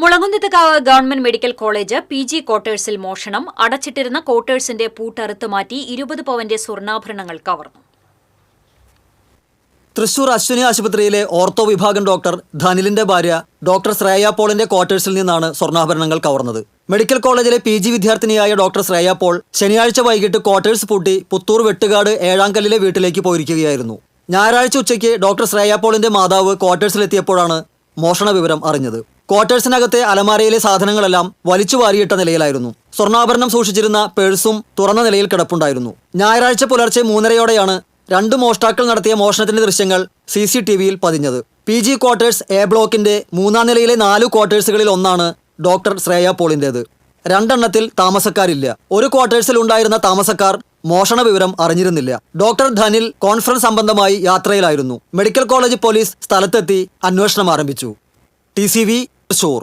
Mulankunnathukavu government medical college P G ക്വാർട്ടേഴ്സിൽ മോഷണം അടച്ചിട്ടിരുന്ന ക്വാർട്ടേഴ്സിന്റെ പൂട്ടറുത്ത് മാറ്റി ഇരുപത് പവന്റെ സ്വർണാഭരണങ്ങൾ കവർന്നു. തൃശൂർ അശ്വിനി ആശുപത്രിയിലെ ഓർത്തോ വിഭാഗം ഡോക്ടർ ധനിലിന്റെ ഭാര്യ ഡോക്ടർ ശ്രേയ പോളിന്റെ ക്വാർട്ടേഴ്സിൽ നിന്നാണ് സ്വർണാഭരണങ്ങൾ കവർന്നത്. മെഡിക്കൽ കോളേജിലെ പി ജി വിദ്യാർത്ഥിനിയായ ഡോക്ടർ ശ്രേയ പോൾ ശനിയാഴ്ച വൈകിട്ട് ക്വാർട്ടേഴ്സ് പൂട്ടി പുത്തൂർ വെട്ടുകാട് ഏഴാംകല്ലിലെ വീട്ടിലേക്ക് പോയിരിക്കുകയായിരുന്നു. ഞായറാഴ്ച ഉച്ചയ്ക്ക് ഡോക്ടർ ശ്രേയ പോളിന്റെ മാതാവ് ക്വാർട്ടേഴ്സിലെത്തിയപ്പോഴാണ് മോഷണ വിവരം അറിഞ്ഞത്. ക്വാർട്ടേഴ്സിനകത്തെ അലമാരയിലെ സാധനങ്ങളെല്ലാം വലിച്ചു വാരിയിട്ട നിലയിലായിരുന്നു. സ്വർണാഭരണം സൂക്ഷിച്ചിരുന്ന പേഴ്സും തുറന്ന നിലയിൽ കിടപ്പുണ്ടായിരുന്നു. ഞായറാഴ്ച പുലർച്ചെ മൂന്നരയോടെയാണ് രണ്ട് മോഷ്ടാക്കൾ നടത്തിയ മോഷണത്തിന്റെ ദൃശ്യങ്ങൾ സി സി ടി വിയിൽ പതിഞ്ഞത്. പി ജി ക്വാർട്ടേഴ്സ് എ ബ്ലോക്കിന്റെ മൂന്നാം നിലയിലെ നാല് ക്വാർട്ടേഴ്സുകളിൽ ഒന്നാണ് ഡോക്ടർ ശ്രേയ പോളിന്റേത്. രണ്ടെണ്ണത്തിൽ താമസക്കാരില്ല. ഒരു ക്വാർട്ടേഴ്സിൽ ഉണ്ടായിരുന്ന താമസക്കാർ മോഷണ വിവരം അറിഞ്ഞിരുന്നില്ല. ഡോക്ടർ ധനിൽ കോൺഫറൻസ് സംബന്ധമായി യാത്രയിലായിരുന്നു. മെഡിക്കൽ കോളേജ് പോലീസ് സ്ഥലത്തെത്തി അന്വേഷണം ആരംഭിച്ചു. ടി തൃശൂർ